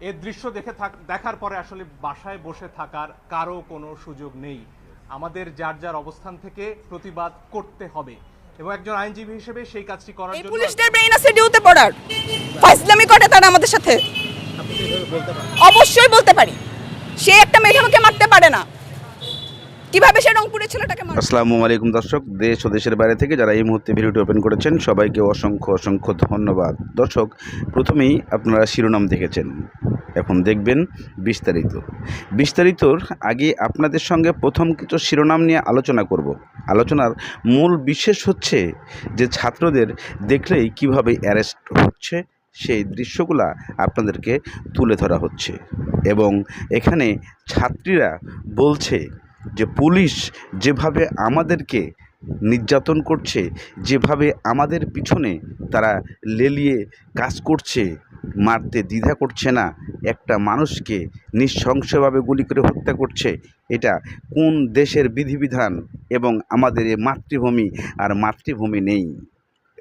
এর দৃশ্য দেখে থাক- দেখার পরে আসলে বাসায় বসে থাকার কারও কোনো সুযোগ নেই। আমাদের যার যার অবস্থান থেকে প্রতিবাদ করতে হবে। এবং একজন আইনজীবী হিসেবে সেই কাজটি করার এই জন্য পুলিশদের ব্রেইন আছে ডিউতে পড়ার। ফাইজলামি করে তারা আমাদের সাথে। অবশ্যই বলতে পারি। সে একটা মেধাবীকে মারতে পারে না। কীভাবে সে রংপুরের ছেলেটাকে আসসালামু আলাইকুম দর্শক, দেশ ও দেশের বাইরে থেকে যারা এই মুহূর্তে ভিডিওটি ওপেন করেছেন, সবাইকে অসংখ্য অসংখ্য ধন্যবাদ। দর্শক, প্রথমেই আপনারা শিরোনাম দেখেছেন। এখন দেখবেন বিস্তারিত। বিস্তারিতর আগে আপনাদের সঙ্গে প্রথম কিছু শিরোনাম নিয়ে আলোচনা করব। আলোচনার মূল বিশেষ হচ্ছে যে ছাত্রদের দেখলেই কীভাবে অ্যারেস্ট হচ্ছে, সেই দৃশ্যগুলা আপনাদেরকে তুলে ধরা হচ্ছে। এবং এখানে ছাত্রীরা বলছে যে পুলিশ যেভাবে আমাদেরকে নির্যাতন করছে, যেভাবে আমাদের পিছনে তারা লেলিয়ে কাজ করছে, মারতে দ্বিধা করছে না, একটা মানুষকে নিঃশংসভাবে গুলি করে হত্যা করছে, এটা কোন দেশের বিধিবিধান এবং আমাদের এ মাতৃভূমি আর মাতৃভূমি নেই।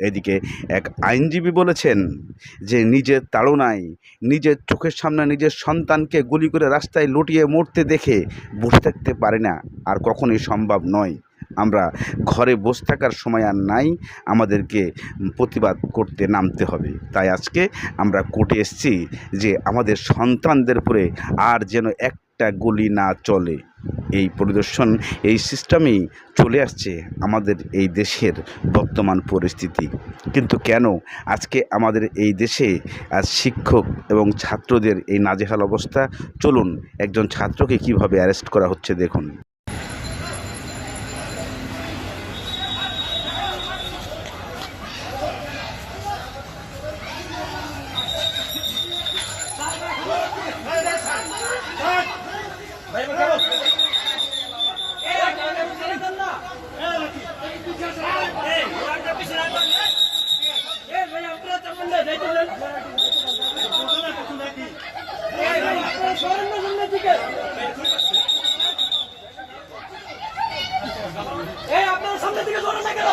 এদিকে এক আইনজীবী বলেছেন যে নিজের তাড়নায় নিজের চোখের সামনে নিজের সন্তানকে গুলি করে রাস্তায় লুটিয়ে মরতে দেখে বসে থাকতে পারে না। আর কখনোই সম্ভব নয়। আমরা ঘরে বসে থাকার সময় আর নাই, আমাদেরকে প্রতিবাদ করতে নামতে হবে। তাই আজকে আমরা কোর্টে এসেছি যে আমাদের সন্তানদের উপরে আর যেন একটা গুলি না চলে। এই পরিদর্শন, এই সিস্টেমেই চলে আসছে আমাদের এই দেশের বর্তমান পরিস্থিতি। কিন্তু কেন আজকে আমাদের এই দেশে আজ শিক্ষক এবং ছাত্রদের এই নাজেহাল অবস্থা? চলুন একজন ছাত্রকে কীভাবে অ্যারেস্ট করা হচ্ছে দেখুন। এই আপনার সামনে থেকে সরেন না কেন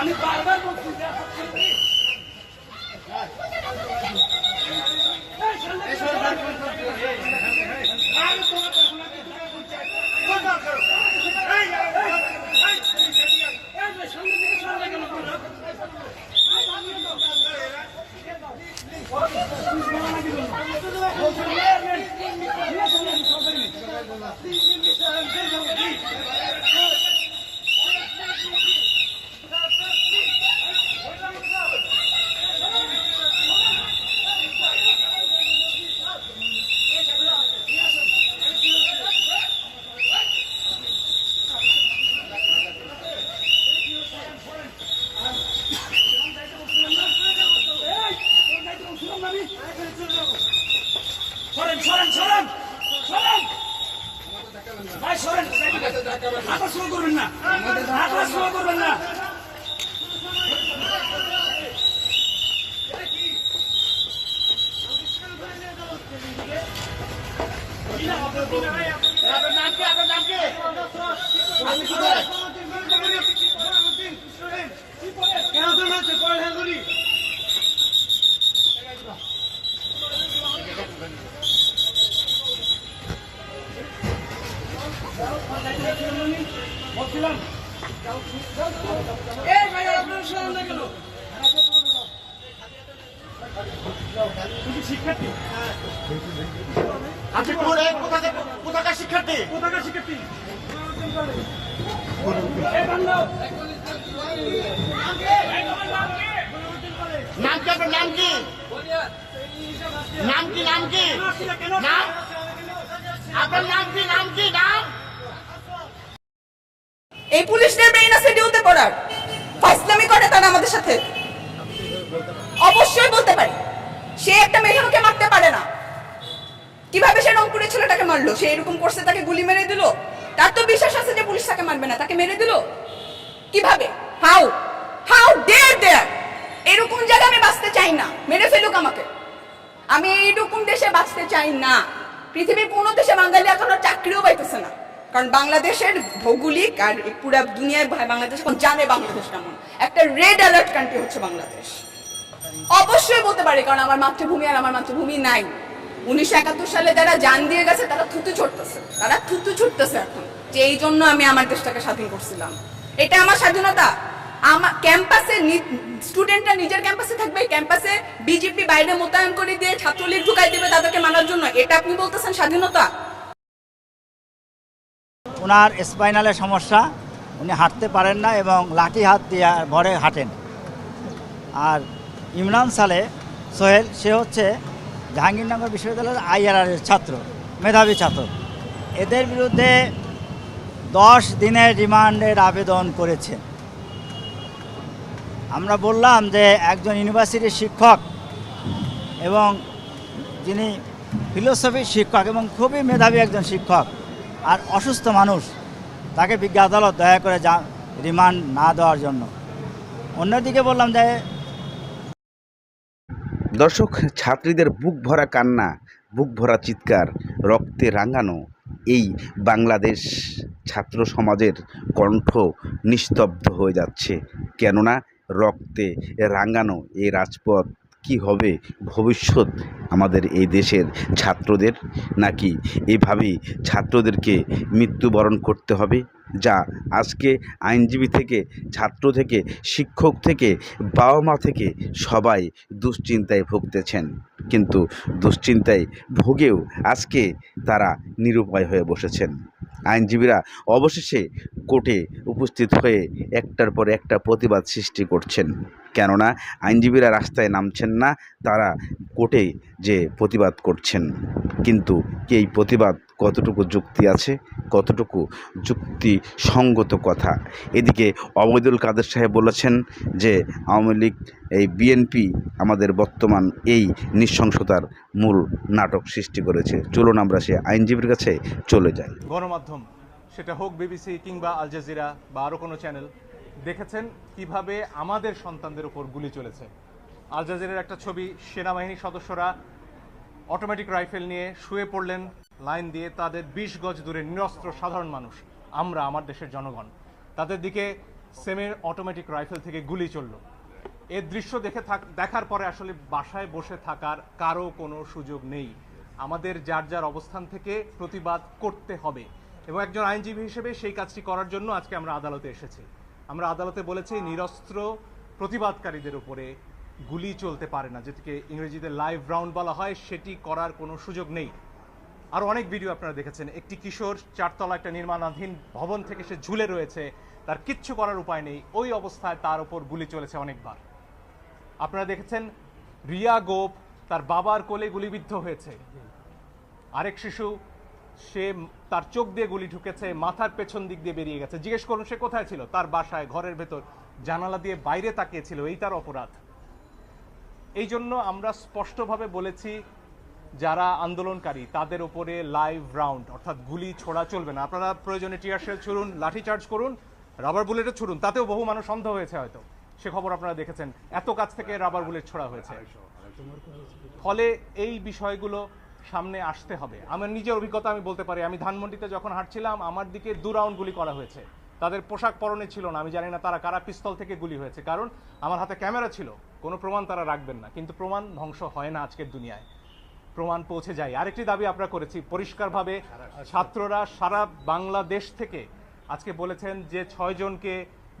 আমি বারবার বলছি যে আপনি- এই সামনে থেকে সরেন। সরেন সরেন সরেন সরেন হাঁটা করবেন না শুরু করবেন না আপনার নাম কি আপনার নাম কি আপনি কোথায় কেন ধরে আছে পরে হ্যাঁ করি বলছিলাম এই ভাই আপনার সরেন না কেন তুমি আপনার নাম কি নাম কি আপনার নাম কি নাম কি নাম এই পুলিশদের ব্রেইন আছে ডিউতে পড়ার ফাইজলামি করে তারা আমাদের সাথে। অবশ্যই বলতে পারি। সে একটা মেধাবীকে মারতে পারে না। কীভাবে সে রংপুরের ছেলেটাকে মারলো? সে এরকম করছে, তাকে গুলি মেরে দিল? তার তো বিশ্বাস আছে যে পুলিশ তাকে মারবে না, তাকে মেরে দিল? কীভাবে? হাউ হাউ ডেয়ার দেয়ার এরকম জায়গায় আমি বাঁচতে চাই না। মেরে ফেলুক আমাকে। আমি এইরকম দেশে বাঁচতে চাই না। পৃথিবীর কোনো দেশে বাঙালি এখন চাকরিও পাইতেছে না। কারণ বাংলাদেশের ভৌগোলিক আর পুরা দুনিয়ায় বাংলাদেশ এখন জানে বাংলাদেশ কেমন? একটা রেড অ্যালার্ট কান্ট্রি হচ্ছে বাংলাদেশ। অবশ্যই বলতে পারে, কারণ আমার মাতৃভূমি আর আমার মাতৃভূমি নাই। উনিশশো একাত্তর সালে যারা জান দিয়ে গেছে, তারা থুতু ছুটতেছে। তারা থুতু ছুটতেছে এখন, যে এই জন্য আমি আমার দেশটাকে স্বাধীন করছিলাম। এটা আমার স্বাধীনতা। আমার ক্যাম্পাসে স্টুডেন্টরা নিজের ক্যাম্পাসে থাকবে, ক্যাম্পাসে বিজেপি বাইরে মোতায়েন করে দিয়ে ছাত্রলীগ ঢুকাই দেবে তাদেরকে মানার জন্য। এটা আপনি বলতেছেন স্বাধীনতা? ওনার স্পাইনালের সমস্যা, উনি হাঁটতে পারেন না এবং লাঠি হাত দিয়ে ভরে হাঁটেন। আর ইমরান সালে সোহেল, সে হচ্ছে জাহাঙ্গীরনগর বিশ্ববিদ্যালয়ের আইআরআরের ছাত্র, মেধাবী ছাত্র। এদের বিরুদ্ধে দশ দিনের রিমান্ডের আবেদন করেছে। আমরা বললাম যে একজন ইউনিভার্সিটির শিক্ষক এবং যিনি ফিলোসফির শিক্ষক এবং খুবই মেধাবী একজন শিক্ষক আর অসুস্থ মানুষ, তাকে বিজ্ঞা আদালত দয়া করে যা, রিমান্ড না দেওয়ার জন্য। অন্যদিকে বললাম যে, দর্শক, ছাত্রীদের বুক ভরা কান্না, বুক ভরা চিৎকার, রক্তে রাঙানো, এই বাংলাদেশ ছাত্র সমাজের কণ্ঠ নিস্তব্ধ হয়ে যাচ্ছে। কেননা, রক্তে রাঙানো এই রাজপথ কি হবে ভবিষ্যৎ আমাদের এই দেশের ছাত্রদের? নাকি এভাবেই ছাত্রদেরকে মৃত্যুবরণ করতে হবে? যা আজকে আইনজীবী থেকে, ছাত্র থেকে, শিক্ষক থেকে বাবা মা থেকে সবাই দুশ্চিন্তায় ভুগতেছেন। কিন্তু দুশ্চিন্তায় ভুগেও আজকে তারা নিরুপায় হয়ে বসেছেন। আইনজীবীরা অবশেষে কোর্টে উপস্থিত হয়ে একটার পর একটা প্রতিবাদ সৃষ্টি করছেন। কেননা আইনজীবীরা রাস্তায় নামছেন না, তারা কোর্টে যে প্রতিবাদ করছেন। কিন্তু এই প্রতিবাদ কতটুকু যুক্তি আছে, কতটুকু যুক্তিসঙ্গত কথা। এদিকে অবৈদুল কাদের সাহেব বলেছেন যে, আওয়ামী লীগ, এই বিএনপি আমাদের বর্তমান এই নৃশংসতার মূল নাটক সৃষ্টি করেছে। চলুন আমরা সে আইনজীবীর কাছে চলে যাই। গণমাধ্যম, সেটা হোক বিবিসি কিংবা আল জাজিরা বা আরও কোনো চ্যানেল, দেখেছেন কীভাবে আমাদের সন্তানদের উপর গুলি চলেছে। আল জাজিরার একটা ছবি, সেনাবাহিনীর সদস্যরা অটোমেটিক রাইফেল নিয়ে শুয়ে পড়লেন। লাইন দিয়ে তাদের বিশ গজ দূরে নিরস্ত্র সাধারণ মানুষ, আমরা আমার দেশের জনগণ। তাদের দিকে সেমের অটোমেটিক রাইফেল থেকে গুলি চলল। এর দৃশ্য দেখে থাক, দেখার পরে আসলে বাসায় বসে থাকার কারও কোনো সুযোগ নেই। আমাদের যার যার অবস্থান থেকে প্রতিবাদ করতে হবে। এবং একজন আইনজীবী হিসেবে সেই কাজটি করার জন্য আজকে আমরা আদালতে এসেছি। আমরা আদালতে বলেছি, নিরস্ত্র প্রতিবাদকারীদের উপরে গুলি চলতে পারে না, যেটিকে ইংরেজিতে লাইভ রাউন্ড বলা হয়। সেটি করার কোনো সুযোগ নেই। আর অনেক ভিডিও আপনারা দেখেছেন। একটি কিশোর চারতলা একটা নির্মাণাধীন ভবন থেকে সে ঝুলে রয়েছে। তার কিচ্ছু করার উপায় নেই। ওই অবস্থায় তার উপর গুলি চলেছে অনেকবার। আপনারা দেখেছেন, রিয়া গোপ তার বাবার কোলে গুলিবিদ্ধ হয়েছে। আরেক শিশু, সে তার চোখ দিয়ে গুলি ঢুকেছে, মাথার পেছন দিক দিয়ে বেরিয়ে গেছে। জিজ্ঞেস করুন, সে কোথায় ছিল? তার বাসায়, ঘরের ভেতর, জানালা দিয়ে বাইরে তাকিয়েছিল এই তার অপরাধ। এই জন্য আমরা স্পষ্টভাবে বলেছি যারা আন্দোলনকারী, তাদের উপরে লাইভ রাউন্ড অর্থাৎ গুলি ছোড়া চলবে না। আপনারা প্রয়োজনে টিয়ার শেল ছুড়ুন, লাঠি চার্জ করুন রাবার বুলেটও ছুড়ুন, তাতেও বহু মানুষ অন্ধ হয়েছে হয়তো। সে খবর আপনারা দেখেছেন। এত কাছ থেকে রাবার বুলেট ছোড়া হয়েছে। ফলে এই বিষয়গুলো সামনে আসতে হবে। আমার নিজের অভিজ্ঞতা আমি বলতে পারি, আমি ধানমন্ডিতে যখন হাঁটছিলাম, আমার দিকে দু রাউন্ড গুলি করা হয়েছে। তাদের পোশাক পরনে ছিল না, আমি জানি না তারা কারা পিস্তল থেকে গুলি হয়েছে। কারণ আমার হাতে ক্যামেরা ছিল, কোনো প্রমাণ তারা রাখবেন না। কিন্তু প্রমাণ ধ্বংস হয় না আজকের দুনিয়ায়। প্রমাণ পৌঁছে যায়। আরেকটি দাবি আমরা করেছি পরিষ্কারভাবে ছাত্ররা সারা বাংলাদেশ থেকে আজকে বলেছেন যে ছয় জনকে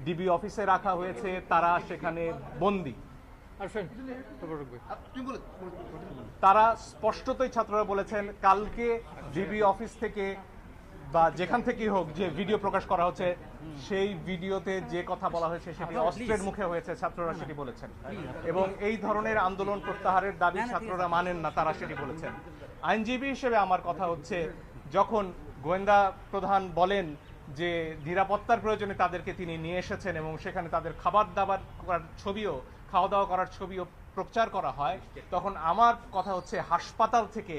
ডিবি অফিসে রাখা হয়েছে তারা সেখানে বন্দি। তারা স্পষ্টতই ছাত্ররা বলেছেন কালকে ডিবি অফিস থেকে বা যেখান থেকেই হোক যে ভিডিও প্রকাশ করা হচ্ছে সেই ভিডিওতে যে কথা বলা হয়েছে সেটি অস্ত্রের মুখে হয়েছে ছাত্ররা সেটি বলেছেন। এবং এই ধরনের আন্দোলন প্রত্যাহারের দাবি ছাত্ররা মানেন না তারা সেটি বলেছেন। আইনজীবী হিসেবে আমার কথা হচ্ছে যখন গোয়েন্দা প্রধান বলেন যে নিরাপত্তার প্রয়োজনে তাদেরকে তিনি নিয়ে এসেছেন এবং সেখানে তাদের খাবার দাবার করার ছবিও খাওয়া দাওয়া করার ছবিও প্রচার করা হয় তখন আমার কথা হচ্ছে হাসপাতাল থেকে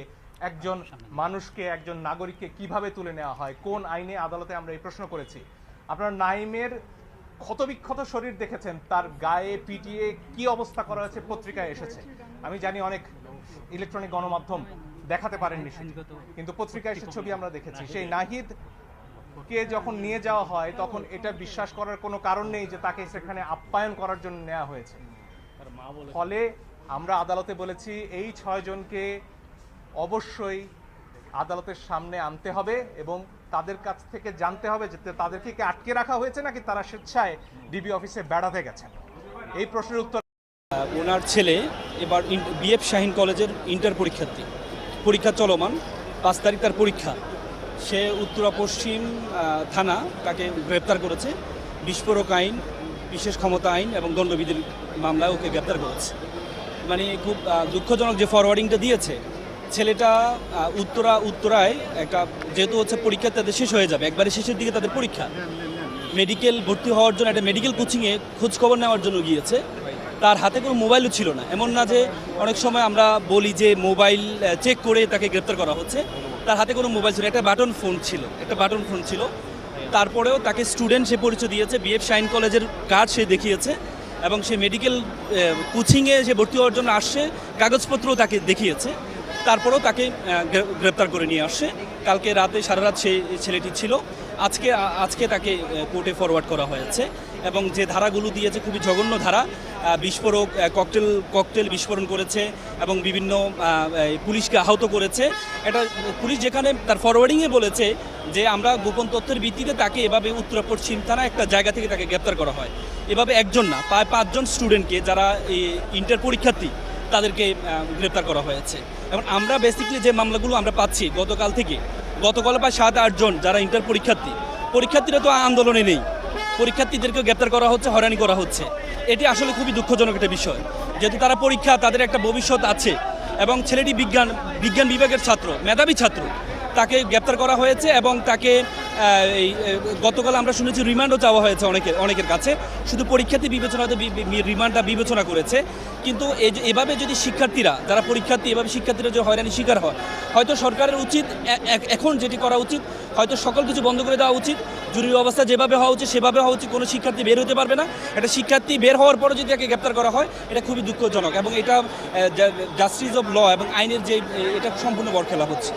একজন মানুষকে, একজন নাগরিককে কীভাবে তুলে নেওয়া হয়? কোন আইনে আদালতে আমরা এই প্রশ্ন করেছি? আপনার নাইমের ক্ষতবিক্ষত শরীর দেখেছেন, তার গায়ে পিটিয়ে কি অবস্থা করা হয়েছে, পত্রিকায় এসেছে। আমি জানি অনেক ইলেকট্রনিক গণমাধ্যম দেখাতে পারেননি কিন্তু পত্রিকায় সে ছবি আমরা দেখেছি। সেই নাহিদ কে যখন নিয়ে যাওয়া হয়, তখন এটা বিশ্বাস করার কোনো কারণ নেই যে তাকে সেখানে আপ্যায়ন করার জন্য নেওয়া হয়েছে। ফলে আমরা আদালতে বলেছি, এই ছয় জনকে অবশ্যই আদালতের সামনে আনতে হবে এবং তাদের কাছ থেকে জানতে হবে যে তাদেরকে কি আটকে রাখা হয়েছে নাকি তারা স্বেচ্ছায় ডিবি অফিসে বেড়াতে গেছেন। এই প্রশ্নের উত্তর ওনার ছেলে এবার বিএফ শাহিন কলেজের ইন্টার পরীক্ষার্থী। পরীক্ষা চলমান, পাঁচ তারিখ তার পরীক্ষা। সে উত্তরা পশ্চিম থানা তাকে গ্রেপ্তার করেছে। বিস্ফোরক আইন, বিশেষ ক্ষমতা আইন এবং দণ্ডবিধির মামলায় ওকে গ্রেপ্তার করেছে। মানে খুব দুঃখজনক যে ফরওয়ার্ডিংটা দিয়েছে ছেলেটা উত্তরা, উত্তরায় একটা, যেহেতু হচ্ছে পরীক্ষা তাদের শেষ হয়ে যাবে, একবারে শেষের দিকে তাদের পরীক্ষা। মেডিকেল ভর্তি হওয়ার জন্য একটা মেডিকেল কোচিংয়ে খোঁজ খবর নেওয়ার জন্য গিয়েছে। তার হাতে কোনো মোবাইলও ছিল না। এমন না যে অনেক সময় আমরা বলি যে মোবাইল চেক করে তাকে গ্রেপ্তার করা হচ্ছে। তার হাতে কোনো মোবাইল ছিল একটা বাটন ফোন ছিল। একটা বাটন ফোন ছিল। তারপরেও তাকে স্টুডেন্ট সে পরিচয় দিয়েছে। বিএফ শাইন কলেজের কার্ড সে দেখিয়েছে এবং সে মেডিকেল কোচিংয়ে সে ভর্তি হওয়ার জন্য আসছে। কাগজপত্রও তাকে দেখিয়েছে। তারপরেও তাকে গ্রেপ্তার করে নিয়ে আসছে কালকে রাতে সারা রাত সেই ছেলেটি ছিল। আজকে আজকে তাকে কোর্টে ফরওয়ার্ড করা হয়েছে। এবং যে ধারাগুলো দিয়েছে খুবই জঘন্য ধারা বিস্ফোরক ককটেল ককটেল বিস্ফোরণ করেছে এবং বিভিন্ন পুলিশকে আহত করেছে। এটা পুলিশ যেখানে তার ফরওয়ার্ডিংয়ে বলেছে যে আমরা গোপন তথ্যের ভিত্তিতে তাকে এভাবে উত্তরা পশ্চিম থানা একটা জায়গা থেকে তাকে গ্রেপ্তার করা হয়। এভাবে একজন না, প্রায় পাঁচজন স্টুডেন্টকে যারা ইন্টার পরীক্ষার্থী তাদেরকে গ্রেপ্তার করা হয়েছে। এবং আমরা বেসিকলি যে মামলাগুলো আমরা পাচ্ছি গতকাল থেকে, গতকাল প্রায় সাত আটজন যারা ইন্টার পরীক্ষার্থী। পরীক্ষার্থীরা তো আন্দোলনে নেই। পরীক্ষার্থীদেরকে গ্রেপ্তার করা হচ্ছে, হয়রানি করা হচ্ছে। এটি আসলে খুবই দুঃখজনক একটা বিষয়, যেহেতু তারা পরীক্ষা, তাদের একটা ভবিষ্যৎ আছে এবং ছেলেটি বিজ্ঞান বিজ্ঞান বিভাগের ছাত্র, মেধাবী ছাত্র। তাকে গ্রেপ্তার করা হয়েছে এবং তাকে এই গতকাল আমরা শুনেছি রিমান্ডও চাওয়া হয়েছে অনেকের অনেকের কাছে। শুধু পরীক্ষার্থী বিবেচনা রিমান্ডটা বিবেচনা করেছে। কিন্তু এভাবে যদি শিক্ষার্থীরা, যারা পরীক্ষার্থী, এভাবে শিক্ষার্থীরা যদি হয়রানি শিকার হয়, হয়তো সরকারের উচিত এখন যেটি করা উচিত, হয়তো সকল কিছু বন্ধ করে দেওয়া উচিত। জরুরি অবস্থা যেভাবে হওয়া উচিত, সেভাবে হওয়া উচিত, কোনো শিক্ষার্থী বের হতে পারবে না। এটা শিক্ষার্থী বের হওয়ার পরও যদি তাকে গ্রেপ্তার করা হয়, এটা খুবই দুঃখজনক এবং এটা জাস্টিস অফ ল এবং আইনের যে এটা সম্পূর্ণ বরখেলা হচ্ছে।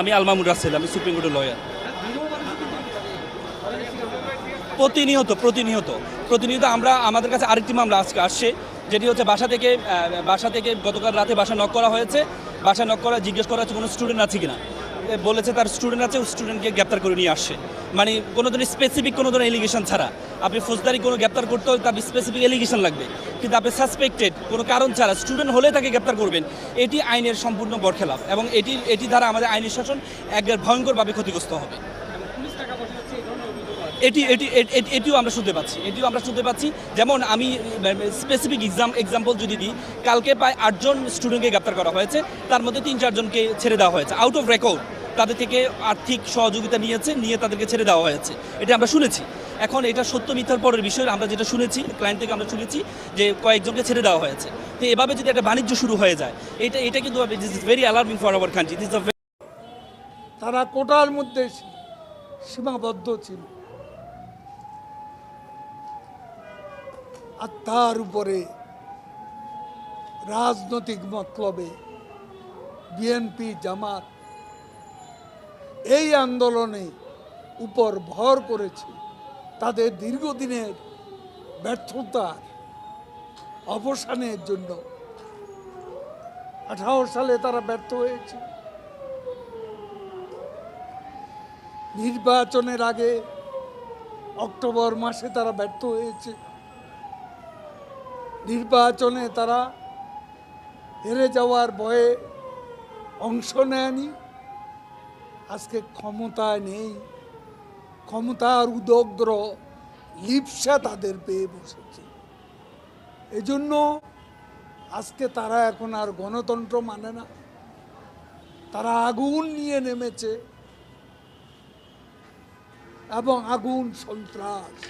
আমি আলমামুর রাসেল আমি সুপ্রিম কোর্টের লয়ার প্রতিনিয়ত প্রতিনিয়ত প্রতিনিয়ত আমরা, আমাদের কাছে আরেকটি মামলা আজকে আসছে, যেটি হচ্ছে বাসা থেকে বাসা থেকে গতকাল রাতে বাসা নক করা হয়েছে। বাসা নক করা, জিজ্ঞেস করা হচ্ছে কোনো স্টুডেন্ট আছে কিনা। বলেছে তার স্টুডেন্ট আছে স্টুডেন্টকে গ্রেপ্তার করে নিয়ে আসে। মানে কোনো ধরনের স্পেসিফিক কোনো ধরনের এলিগেশন ছাড়া। আপনি ফৌজদারি কোনো গ্রেপ্তার করতে হলে তার স্পেসিফিক এলিগেশন লাগবে। কিন্তু আপনি সাসপেক্টেড কোনো কারণ ছাড়া স্টুডেন্ট হলে তাকে গ্রেপ্তার করবেন, এটি আইনের সম্পূর্ণ বরখেলাপ এবং এটি এটি দ্বারা আমাদের আইনের শাসন একবার ভয়ঙ্করভাবে ক্ষতিগ্রস্ত হবে। এটি এটি এটি- এটি- এটিও আমরা শুনতে পাচ্ছি, এটিও আমরা শুনতে পাচ্ছি। যেমন আমি স্পেসিফিক এক্সাম এক্সাম্পল যদি দিই, কালকে প্রায় আটজন স্টুডেন্টকে গ্রেপ্তার করা হয়েছে, তার মধ্যে তিন, চারজনকে ছেড়ে দেওয়া হয়েছে আউট অফ রেকর্ড তাদের থেকে আর্থিক সহযোগিতা নিয়েছে, নিয়ে তাদেরকে ছেড়ে দেওয়া হয়েছে। এটা আমরা শুনেছি। এখন এটা সত্য মিথ্যার পরের বিষয়, আমরা যেটা শুনেছি ক্লায়েন্ট থেকে আমরা শুনেছি যে কয়েকজনকে ছেড়ে দেওয়া হয়েছে। তো এভাবে যদি একটা বাণিজ্য শুরু হয়ে যায়, এটা এটা কিন্তু this very alarming for our country this তারা কোটার মধ্যে সীমাবদ্ধ ছিল। আর তার উপরে রাজনৈতিক মতলবে বিএনপি, জামাত এই আন্দোলনে উপর ভর করেছে তাদের দীর্ঘদিনের ব্যর্থতার অবসানের জন্য। আঠারো সালে তারা ব্যর্থ হয়েছে। নির্বাচনের আগে অক্টোবর মাসে তারা ব্যর্থ হয়েছে। নির্বাচনে তারা হেরে যাওয়ার ভয়ে অংশ নেয়নি। আজকে ক্ষমতায় নেই। ক্ষমতার উদগ্র লিপসা তাদের পেয়ে বসেছে। এজন্য আজকে তারা এখন আর গণতন্ত্র মানে না। তারা আগুন নিয়ে নেমেছে। এবং আগুন সন্ত্রাস।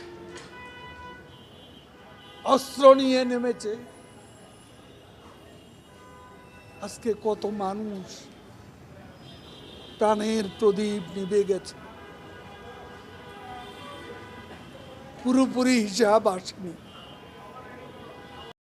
অস্ত্র নিয়ে নেমেছে। আজকে কত মানুষ প্রাণের প্রদীপ নিভে গেছে। পুরোপুরি হিসাব আসেনি।